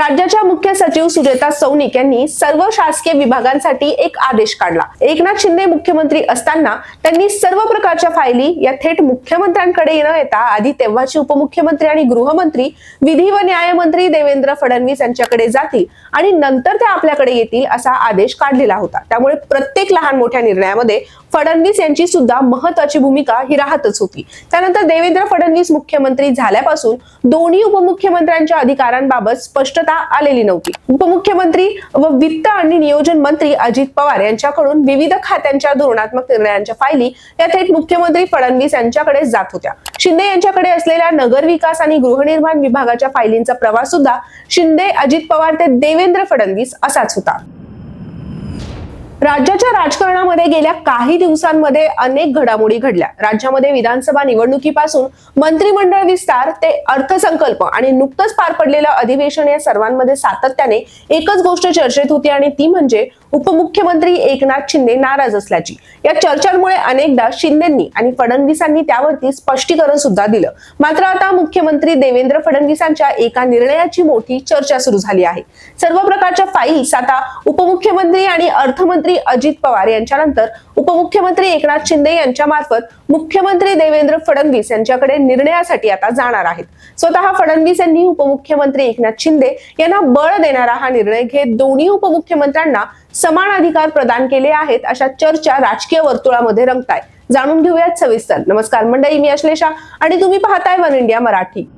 राज्याच्या मुख्य सचिव सुजेता सौनिक यांनी सर्व शासकीय विभागांसाठी एक आदेश काढला. एकनाथ शिंदे मुख्यमंत्री असताना त्यांनी सर्व प्रकारच्या फायली या थेट मुख्यमंत्र्यांकडे न येता आधी तेव्हाचे उपमुख्यमंत्री आणि गृहमंत्री विधी व न्यायमंत्री देवेंद्र फडणवीस यांच्याकडे जातील आणि नंतर ते आपल्याकडे येतील असा आदेश काढलेला होता. त्यामुळे प्रत्येक लहान मोठ्या निर्णयामध्ये फडणवीस यांची सुद्धा महत्वाची भूमिका ही राहतच होती. त्यानंतर देवेंद्र फडणवीस मुख्यमंत्री झाल्यापासून दोन्ही उपमुख्यमंत्र्यांच्या अधिकारांबाबत स्पष्टता आलेली नव्हती. उपमुख्यमंत्री व वित्त आणि नियोजन मंत्री अजित पवार यांच्याकडून विविध खात्यांच्या धोरणात्मक निर्णयांच्या फायली या थेट मुख्यमंत्री फडणवीस यांच्याकडे जात होत्या. शिंदे यांच्याकडे असलेल्या नगरविकास आणि गृहनिर्माण विभागाच्या फायलींचा प्रवास सुद्धा शिंदे अजित पवार ते देवेंद्र फडणवीस असाच होता. राज्याच्या राजकारणामध्ये गेल्या काही दिवसांमध्ये अनेक घडामोडी घडल्या. राज्यामध्ये विधानसभा निवडणुकीपासून मंत्रिमंडळ विस्तार ते अर्थसंकल्प आणि नुकतंच पार पडलेलं अधिवेशन या सर्वांमध्ये सातत्याने एकच गोष्ट चर्चेत होती आणि ती म्हणजे उपमुख्यमंत्री एकनाथ शिंदे नाराज असल्याची. या चर्चांमुळे अनेकदा शिंदेंनी आणि फडणवीसांनी त्यावरती स्पष्टीकरण सुद्धा दिलं. मात्र आता मुख्यमंत्री देवेंद्र फडणवीसांच्या एका निर्णयाची मोठी चर्चा सुरू झाली आहे. सर्व प्रकारच्या फाईल्स आता उपमुख्यमंत्री आणि अर्थमंत्री अजित पवार यांच्यानंतर उपमुख्यमंत्री एकनाथ शिंदे यांच्या मार्फत मुख्यमंत्री देवेंद्र फडणवीस यांच्याकडे निर्णयासाठी आता जाणार आहेत. स्वतः फडणवीस यांनी उपमुख्यमंत्री एकनाथ शिंदे यांना बळ देणारा हा निर्णय घेत दोन्ही उपमुख्यमंत्र्यांना समान अधिकार प्रदान केले आहेत अशा चर्चा राजकीय वर्तुळामध्ये रंगताय. जाणून घेऊयात सविस्तर. नमस्कार मंडळी मी अश्लेषा आणि तुम्ही पाहताय वन इंडिया मराठी.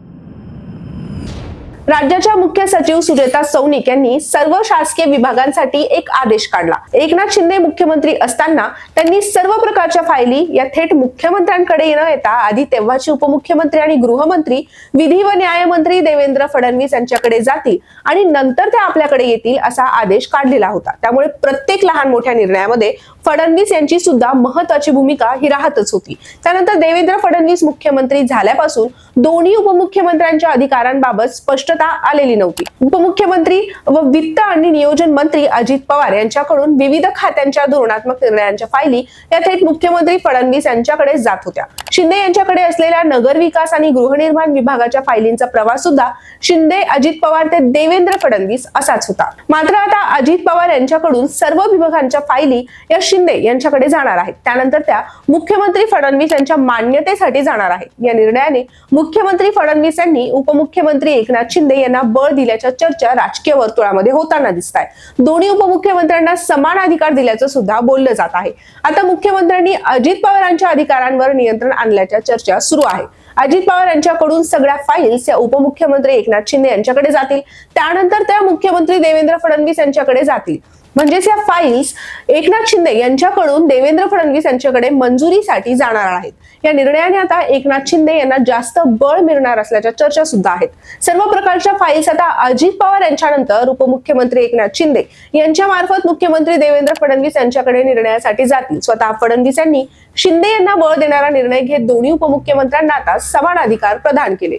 राज्याच्या मुख्य सचिव सुजेता सौनिक यांनी सर्व शासकीय विभागांसाठी एक आदेश काढला. एकनाथ शिंदे मुख्यमंत्री असताना त्यांनी सर्व प्रकारच्या फायली या थेट मुख्यमंत्र्यांकडे न येता आधी तेव्हाचे उपमुख्यमंत्री आणि गृहमंत्री विधी व न्यायमंत्री देवेंद्र फडणवीस यांच्याकडे जातील आणि नंतर ते आपल्याकडे येतील असा आदेश काढलेला होता. त्यामुळे प्रत्येक लहान मोठ्या निर्णयामध्ये फडणवीस यांची सुद्धा महत्वाची भूमिका ही राहतच होती. त्यानंतर देवेंद्र फडणवीस मुख्यमंत्री झाल्यापासून दोन्ही उपमुख्यमंत्र्यांच्या अधिकारांबाबत स्पष्ट स्पष्टता आलेली नव्हती. उपमुख्यमंत्री व वित्त आणि नियोजन मंत्री अजित पवार यांच्याकडून विविध खात्यांच्या धोरणात्मक निर्णयांच्या फायली या थेट मुख्यमंत्री फडणवीस यांच्याकडे जात होत्या. शिंदे यांच्याकडे असलेल्या नगरविकास आणि गृहनिर्माण विभागाच्या फायलींचा प्रवास सुद्धा शिंदे अजित पवार ते देवेंद्र फडणवीस असाच होता. मात्र आता अजित पवार यांच्याकडून सर्व विभागांच्या फायली या शिंदे यांच्याकडे जाणार आहेत. त्यानंतर त्या मुख्यमंत्री फडणवीस यांच्या मान्यतेसाठी जाणार आहेत. या निर्णयाने मुख्यमंत्री फडणवीस यांनी उपमुख्यमंत्री एकनाथ शिंदे यांना बळ दिल्याच्या चर्चा राजकीय वर्तुळामध्ये होताना दिसत आहे दोन्ही उपमुख्यमंत्र्यांना समान अधिकार दिल्याचं सुद्धा बोललं जात आहे. आता मुख्यमंत्र्यांनी अजित पवारांच्या अधिकारांवर नियंत्रण आणल्याच्या चर्चा सुरू आहे. अजित पवार यांच्याकडून सगळ्या फाईल्स या उपमुख्यमंत्री एकनाथ शिंदे यांच्याकडे जातील. त्यानंतर त्या मुख्यमंत्री देवेंद्र फडणवीस यांच्याकडे जातील. म्हणजेच या फाईल्स एकनाथ शिंदे यांच्याकडून देवेंद्र फडणवीस यांच्याकडे मंजुरीसाठी जाणार आहेत. या निर्णयाने आता एकनाथ शिंदे यांना जास्त बळ मिळणार असल्याच्या चर्चा सुद्धा आहेत. सर्व प्रकारच्या फाईल्स आता अजित पवार यांच्यानंतर उपमुख्यमंत्री एकनाथ शिंदे यांच्या मार्फत मुख्यमंत्री देवेंद्र फडणवीस यांच्याकडे निर्णयासाठी जातील. स्वतः फडणवीस यांनी शिंदे यांना बळ देणारा निर्णय घेत दोन्ही उपमुख्यमंत्र्यांना आता समान अधिकार प्रदान केले.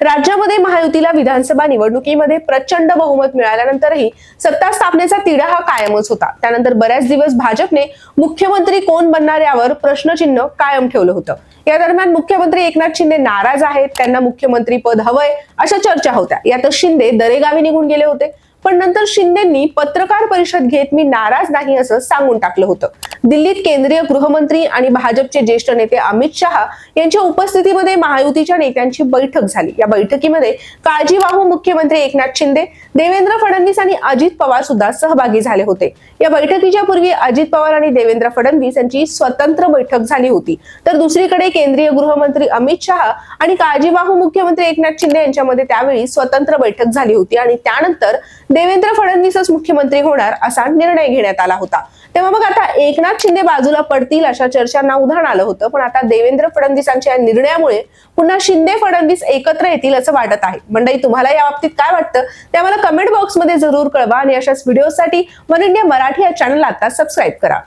राज्यामध्ये महायुतीला विधानसभा निवडणुकीमध्ये प्रचंड बहुमत मिळाल्यानंतरही सत्ता स्थापनेचा तिढा हा कायमच होता. त्यानंतर बऱ्याच दिवस भाजपने मुख्यमंत्री कोण बनणार यावर प्रश्नचिन्ह कायम ठेवलं होतं. या दरम्यान मुख्यमंत्री एकनाथ शिंदे नाराज आहेत त्यांना मुख्यमंत्री पद हवंय अशा चर्चा होत्या. यातच शिंदे दरेगावी निघून गेले होते. पण नंतर शिंदेंनी पत्रकार परिषद घेत मी नाराज नाही असं सांगून टाकलं होतं. दिल्लीत केंद्रीय गृहमंत्री आणि भाजपचे ज्येष्ठ नेते अमित शहा यांच्या उपस्थितीमध्ये महायुतीच्या नेत्यांची बैठक झाली. या बैठकीमध्ये काळजीवाहू मुख्यमंत्री एकनाथ शिंदे देवेंद्र फडणवीस आणि अजित पवार सुद्धा सहभागी झाले होते. या बैठकीच्या पूर्वी अजित पवार आणि देवेंद्र फडणवीस यांची स्वतंत्र बैठक झाली होती. तर दुसरीकडे केंद्रीय गृहमंत्री अमित शहा आणि काळजीवाहू मुख्यमंत्री एकनाथ शिंदे यांच्यामध्ये त्यावेळी स्वतंत्र बैठक झाली होती आणि त्यानंतर देवेंद्र फडणवीसच मुख्यमंत्री होणार असा निर्णय घेण्यात आला होता. तेव्हा मग आता एकनाथ शिंदे बाजूला पडतील अशा चर्चांना उधाण आलं होतं पण आता देवेंद्र फडणवीसांच्या या निर्णयामुळे पुन्हा शिंदे फडणवीस एकत्र येतील असं वाटत आहे. मंडळी तुम्हाला या बाबतीत काय वाटतं? ते आम्हाला कमेंट बॉक्समध्ये जरूर कळवा आणि अशाच व्हिडिओसाठी वन इंडिया मराठी या चॅनलला आता सबस्क्राईब करा.